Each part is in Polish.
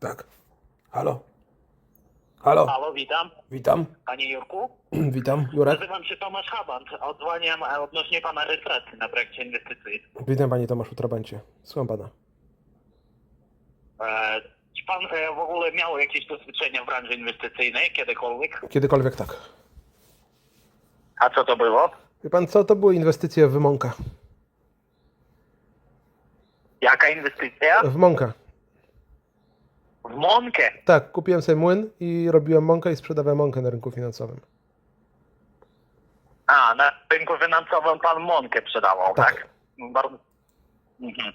Tak. Halo? Halo? Halo, witam. Witam. Panie Jurku. Witam. Jurek? Nazywam się Tomasz Habant. Odzwaniam e, odnośnie pana rejestracji na projekcie inwestycji. Witam panie Tomaszu Trabancie. Słucham pana. E, czy pan e, w ogóle miał jakieś doświadczenia w branży inwestycyjnej kiedykolwiek? Kiedykolwiek tak. A co to było? Wie pan co, to były inwestycje w Mąka. Jaka inwestycja? W Mąka. W Monkę. Tak, kupiłem sobie młyn i robiłem mąkę i sprzedawałem mąkę na rynku finansowym. A, na rynku finansowym pan Monkę sprzedawał, Tak. tak? Bardzo... Mhm.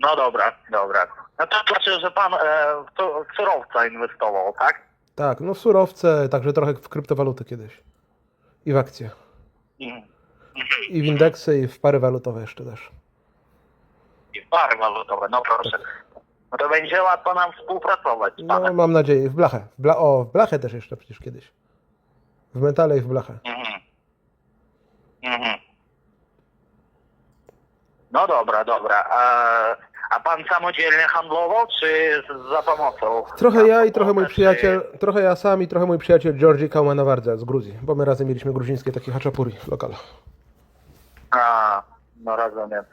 No dobra, dobra. No to znaczy, że pan e, w, su- w surowca inwestował, tak? Tak, no w surowce, także trochę w kryptowaluty kiedyś. I w akcje. Mhm. I w indeksy, i w pary walutowe jeszcze też. I pary walutowe, no proszę. No to będzie łatwo nam współpracować z No panem. mam nadzieję. W blachę. W bla o, w blachę też jeszcze przecież kiedyś. W metale i w blachę. Mhm. Mhm. No dobra, dobra. A, a pan samodzielnie handlował, czy z- za pomocą? Trochę ja i trochę mój przyjaciel, trochę ja sam i trochę mój przyjaciel Georgi Kaumanowardzia z Gruzji, bo my razem mieliśmy gruzińskie takie haczapuri lokal. A, no rozumiem.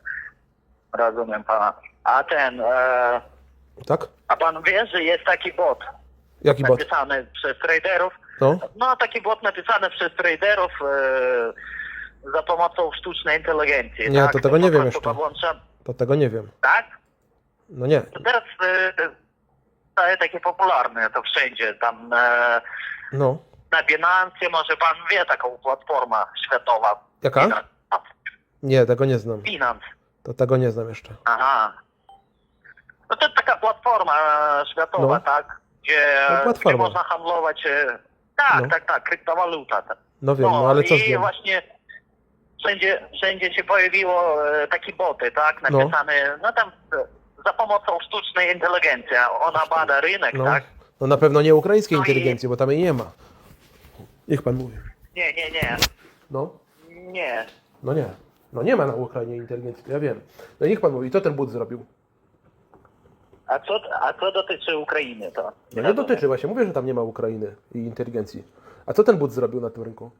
Rozumiem pana. A ten, e, Tak? a pan wie, że jest taki bot Jaki bot? napisany przez traderów? No? No, taki bot napisany przez traderów e, za pomocą sztucznej inteligencji. Nie, tak? to tego nie wiem jeszcze. podłącza- To tego nie wiem. Tak? No nie. To teraz e, staje takie popularne to wszędzie. Tam e, No. na Binance może pan wie taką platformę światowa. Jaka? Binance. Nie, tego nie znam. Binance. To tego nie znam jeszcze. Aha. No to platforma światowa, No. tak? Gdzie, No, platforma. gdzie można handlować. E, tak, No. tak, tak, kryptowaluta. Tak. No wiem, no ale co z i nią? właśnie wszędzie, wszędzie się pojawiło e, takie boty, tak? No. Napisane, no, tam za pomocą sztucznej inteligencji. Ona bada rynek, No. tak? No na pewno nie ukraińskiej No i- inteligencji, bo tam jej nie ma. Niech pan mówi. Nie, nie, nie. No? Nie. No nie. No nie ma na Ukrainie inteligencji, to ja wiem. No niech pan mówi, co ten but zrobił? A co, a co dotyczy Ukrainy, to? No nie dotyczy właśnie, mówię, że tam nie ma Ukrainy i inteligencji. A co ten but zrobił na tym rynku?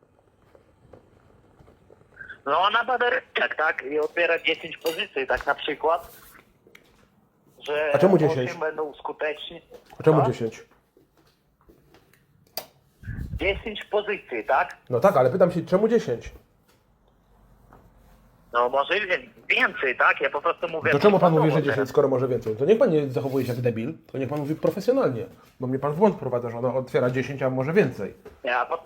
No ona bada rynek, tak? I otwiera 10 pozycji, tak na przykład. Że A czemu osiem 10? będą skuteczni. A czemu No. 10? 10 pozycji, tak? No tak, ale pytam się, czemu 10? No może więcej, tak? Ja po prostu mówię... To czemu pan mówi, że przykładowo 10, teraz. skoro może więcej? To niech pan nie zachowuje się jak debil, to niech pan mówi profesjonalnie. Bo mnie pan w błąd prowadza, że ona otwiera 10, a może więcej. Ja, po,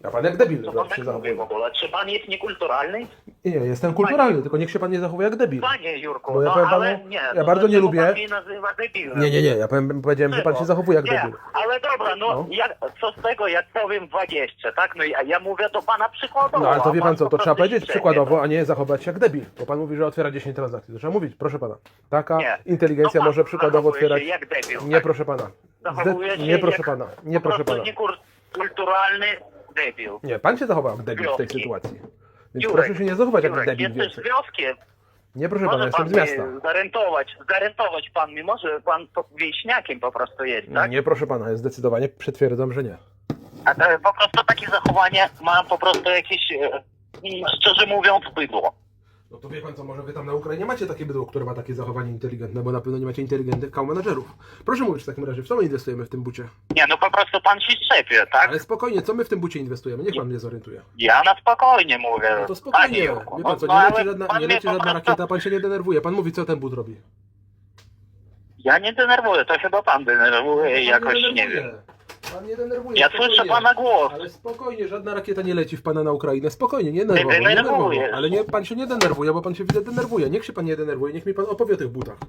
Ja pan jak debil co pan zawsze tak się mówi zachowuje. w ogóle? Czy pan jest niekulturalny? Nie, jestem kulturalny, tylko niech się pan nie zachowuje jak debil. Panie Jurku, Bo ja no powiem ale panu, nie. ja no bardzo nie lubię- Pan mnie nazywa debilem? Nie, nie, nie, ja powiem, powiedziałem, że pan się zachowuje jak nie, debil. ale dobra, no, No. Jak, co z tego, jak powiem 20, tak? No ja, ja mówię do pana przykładowo. No ale to a wie pan co, po to prostu trzeba powiedzieć przykładowo, a nie zachować się jak debil. Bo pan mówi, że otwiera 10 transakcji. To trzeba mówić, proszę pana. Taka Nie. inteligencja No pan może przykładowo zachowuje się otwierać. jak debil, Nie tak? proszę pana. Zachowuje Zde... się Nie proszę jak pana. Nie po proszę prostu pana. niekulturalny debil. Nie, pan się zachował jak debil w tej sytuacji. Więc Jurek, proszę się nie zachować jak Jurek, debil jesteś więcej. z wioskiem. Nie proszę pana, Może jestem pan z miasta. mnie zorientować, zorientować pan mi, może pan po- wieśniakiem po prostu jest, tak? Nie proszę pana, zdecydowanie przytwierdzam, że nie. A to po prostu takie zachowanie ma po prostu jakieś, e, szczerze mówiąc, bydło. No to wie pan co, może wy tam na Ukrainie macie takie bydło, które ma takie zachowanie inteligentne, bo na pewno nie macie inteligentnych menadżerów. Proszę mówić w takim razie, w co my inwestujemy w tym bucie? Nie, no po prostu pan się szczepie, tak? Ale spokojnie, co my w tym bucie inwestujemy? Niech pan mnie zorientuje. Ja na spokojnie mówię. No to spokojnie. Panie Jurku, Wie no, pan co, no, nie ale leci żadna, pan nie mnie leci po żadna prostu- rakieta, pan się nie denerwuje. Pan mówi, co ten but robi. Ja nie denerwuję, to chyba pan denerwuje Pan jakoś, nie nie denerwuje. wiem. Pan nie denerwuje. Ja spokojnie. słyszę pana głos. Ale spokojnie, żadna rakieta nie leci w pana na Ukrainę. Spokojnie, nie nerwowo, nie denerwujesz. Ale nie, pan się nie denerwuje, bo pan się widzę denerwuje. Niech się pan nie denerwuje, niech mi pan opowie o tych butach.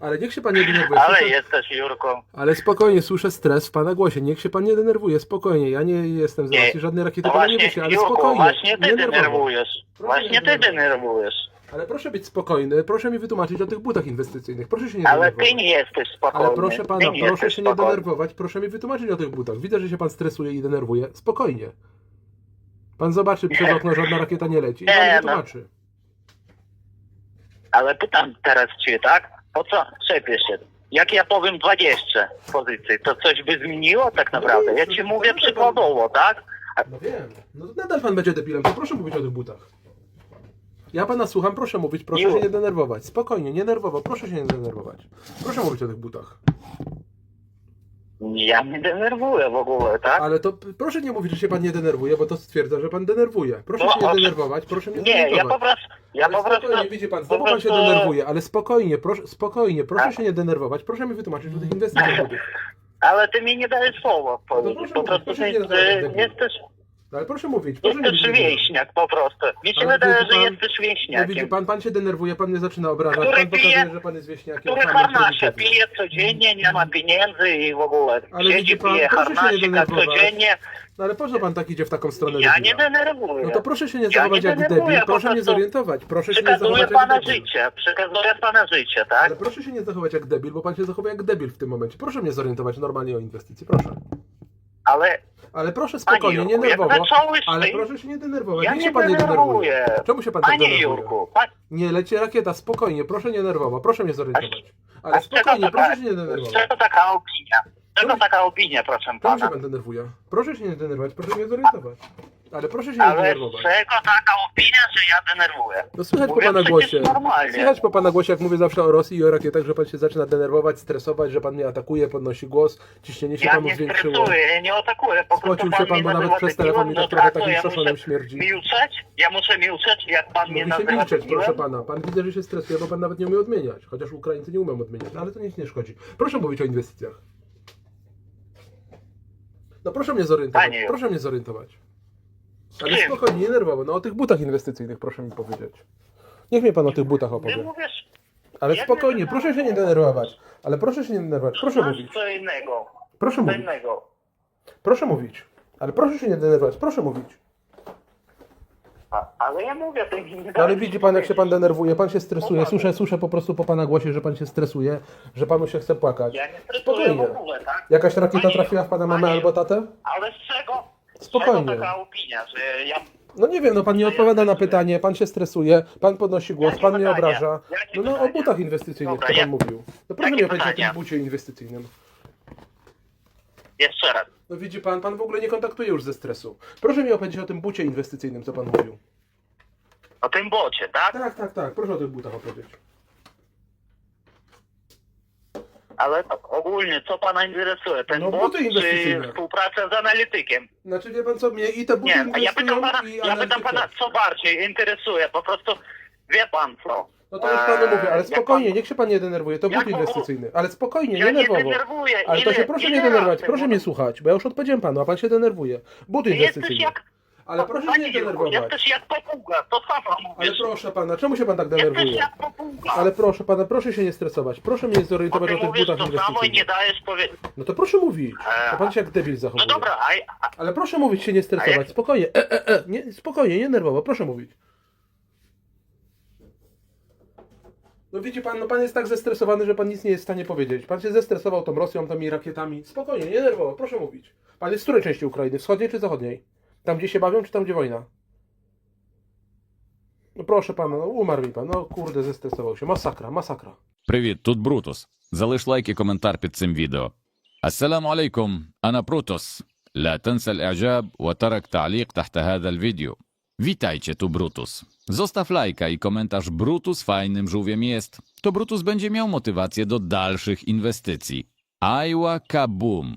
Ale niech się pan nie denerwuje. Ale Słyszę- jesteś Jurką. Ale spokojnie, słyszę stres w pana głosie. Niech się pan nie denerwuje, spokojnie. Ja nie jestem z Nie. racji żadnej rakiety No pana nie właśnie, ale Jurku, spokojnie. właśnie ty nie nerwowo. denerwujesz. Proszę Właśnie nie ty denerwować. denerwujesz. Ale proszę być spokojny, proszę mi wytłumaczyć o tych butach inwestycyjnych. Proszę się nie Ale denerwować. ty nie jesteś spokojny. Ale proszę pana, ty nie proszę jesteś się nie spokojny. denerwować, proszę mi wytłumaczyć o tych butach. Widzę, że się pan stresuje i denerwuje. Spokojnie. Pan zobaczy przez okno, żadna rakieta nie leci. I pan Nie, mi no. wytłumaczy. Ale pytam teraz cię, tak? Po co czepiesz się? Jak ja powiem 20 pozycji, to coś by zmieniło tak naprawdę? Ja ci mówię przykładowo, tak? No wiem. No to nadal pan będzie debilem, to proszę mówić o tych butach. Ja pana słucham, proszę mówić, proszę Miło. się nie denerwować. Spokojnie, nie nerwowo, proszę się nie denerwować. Proszę mówić o tych butach. Ja nie denerwuję w ogóle, tak? Ale to p- proszę nie mówić, że się pan nie denerwuje, bo to stwierdza, że pan denerwuje. Proszę No, się nie denerwować, proszę mnie Nie, ja po prostu, ja po prostu, spokojnie, widzi pan, po znowu pan się prostu- denerwuje, ale spokojnie, proszę, spokojnie, proszę A- się nie denerwować, proszę mi wytłumaczyć o tych inwestycjach ale ty mi nie dajesz słowa powiedzieć. proszę Po mówić, prostu proszę ty, nie nazywać ty debilem. jesteś, No, ale proszę mówić, proszę być debilem. wieśniak po prostu. Mi się Ale wydaje, widzi że pan- jesteś No widzi pan, pan się denerwuje, pan mnie zaczyna obrażać, Który pan pokazuje, pije- że pan jest wieśniakiem. Który harnasia prymitywnym. pije codziennie, nie ma pieniędzy i w ogóle. Ale widzi Siedzi, pan, pije proszę się nie harnasika denerwować. codziennie. No ale po co pan tak idzie w taką stronę Ja debila? nie denerwuję. No to proszę się nie zachować nie jak denerwuję, debil, po proszę mnie prostu zorientować, proszę się nie Przekazuję zachować jak pana debil. życie, przekazuję pana życie, tak? Ale proszę się nie zachować jak debil, bo pan się zachowuje jak debil w tym momencie. Proszę mnie zorientować normalnie o inwestycji, proszę. Ale Ale proszę Panie spokojnie, nie Jurku, jak nerwowo. Ale ty- proszę się nie denerwować. ja Niech nie się pan nie denerwuje. Czemu się pan tak Panie denerwuje? Jurku, pa, Nie leci rakieta, spokojnie, proszę nie nerwowo, proszę mnie zorientować. a Ale z czego spokojnie, taka- proszę się nie z denerwować. czego taka opinia? Z czego Czemu- taka opinia, proszę Czemu się pana? pan denerwuje? Proszę się nie denerwować, proszę mnie zorientować. Ale proszę się nie Ale denerwować. czego taka opinia, że ja denerwuję? No słychać po Mówię pana przecież głosie. normalnie. Słychać po pana głosie, jak mówię zawsze o Rosji i o rakietach, że pan się zaczyna denerwować, stresować, że pan mnie atakuje, podnosi głos, ciśnienie się Ja panu nie zwiększyło. stresuję, ja nie atakuję, po Spocił się pan bo nawet przez telefon mi tak trochę takim muszę śmierdzi. milczeć? Ja muszę milczeć, jak pan mnie Mówi się nazywa milczeć, debilem? proszę pana. Pan widzę, że się stresuje, bo pan nawet nie umie odmieniać. Chociaż Ukraińcy nie umieją odmieniać, no ale to nic nie szkodzi. Proszę mówić o inwestycjach. No proszę mnie zorientować, Panie- proszę mnie zorientować. Ale spokojnie, nie nerwowo. No o tych butach inwestycyjnych proszę mi powiedzieć. Niech mnie pan o tych butach Ty opowie. mówisz, Ale Ja spokojnie, nie proszę się nie denerwować. Ale proszę się nie denerwować. Proszę masz mówić. co innego, Proszę co mówić. innego. Proszę mówić. Ale proszę się nie denerwować. Proszę mówić. A, ale ja mówię, ty mi nie No, ale widzi pan, jak się pan denerwuje, pan się stresuje. No. Słyszę, słyszę po prostu po pana głosie, że pan się stresuje, że panu się chce płakać. Ja nie stresuję Spokojnie. w ogóle, tak? Jakaś rakieta Panie- trafiła w pana mamę panie- albo tatę? Ale z czego? Spokojnie. czego taka opinia, że ja... No nie wiem, no pan nie ja odpowiada na pytanie, pan się stresuje, pan podnosi głos, Jakie pan mnie obraża. Jakie No, no o butach inwestycyjnych, Dobra, co pan mówił. No proszę Jakie mi opowiedzieć o tym bucie inwestycyjnym. Jeszcze raz. No widzi pan, pan w ogóle nie kontaktuje już ze stresu. Proszę mi opowiedzieć o tym bucie inwestycyjnym, co pan mówił. O tym bocie, tak? Tak, tak, tak, proszę o tych butach opowiedzieć. Ale ogólnie, co pana interesuje? Ten No, bot buty czy inwestycyjne. współpraca z analitykiem? Znaczy wie pan co, mnie i te buty Nie, ja inwestują pytam pana, i ja pytam pana, co bardziej interesuje? Po prostu, wie pan co? No to już panu Eee, mówię, ale jak spokojnie, niech się pan nie denerwuje, to Jak but pan- inwestycyjny. Ale spokojnie, Ja nie nie nerwowo. denerwuję. Ale to Ile- się proszę ile nie denerwować, proszę mnie słuchać, bo ja już odpowiedziałem panu, a pan się denerwuje. But Ty jesteś inwestycyjny. jak... Ale proszę się nie denerwować. Jesteś jak papuga, to sama Ale mówisz. proszę pana, czemu się pan tak Jesteś denerwuje? jak papuga. Ale proszę pana, proszę się nie stresować. Proszę mnie Bo zorientować ty o tych mówisz butach to samo i nie inwestycyjnych. dajesz powiedzieć. No to proszę mówić. Eee. To pan się jak debil No zachowuje. dobra, a, a Ale proszę mówić, się nie A stresować. jak- Spokojnie. E, e, e. Nie, spokojnie, nie nerwowo. Proszę mówić. No widzi pan, no pan jest tak zestresowany, że pan nic nie jest w stanie powiedzieć. Pan się zestresował tą Rosją, tymi rakietami. Spokojnie, nie nerwowo. Proszę mówić. Pan jest z której części Ukrainy? Wschodniej czy zachodniej? Tam, gdzie się bawią, czy tam, gdzie wojna? No proszę pana, no umarł mi pan. No kurde, zestresował się. Masakra, masakra. Привіт, тут Брутус. Залиш лайк і коментар під цим відео. السلام عليكم أنا بروتوس. لا تنسى الإعجاب وترك تعليق تحت هذا الفيديو. Witajcie, tu Brutus. Zostaw lajka i komentarz Brutus fajnym żółwiem jest. To Brutus będzie miał motywację do dalszych inwestycji. Iowa Kaboom.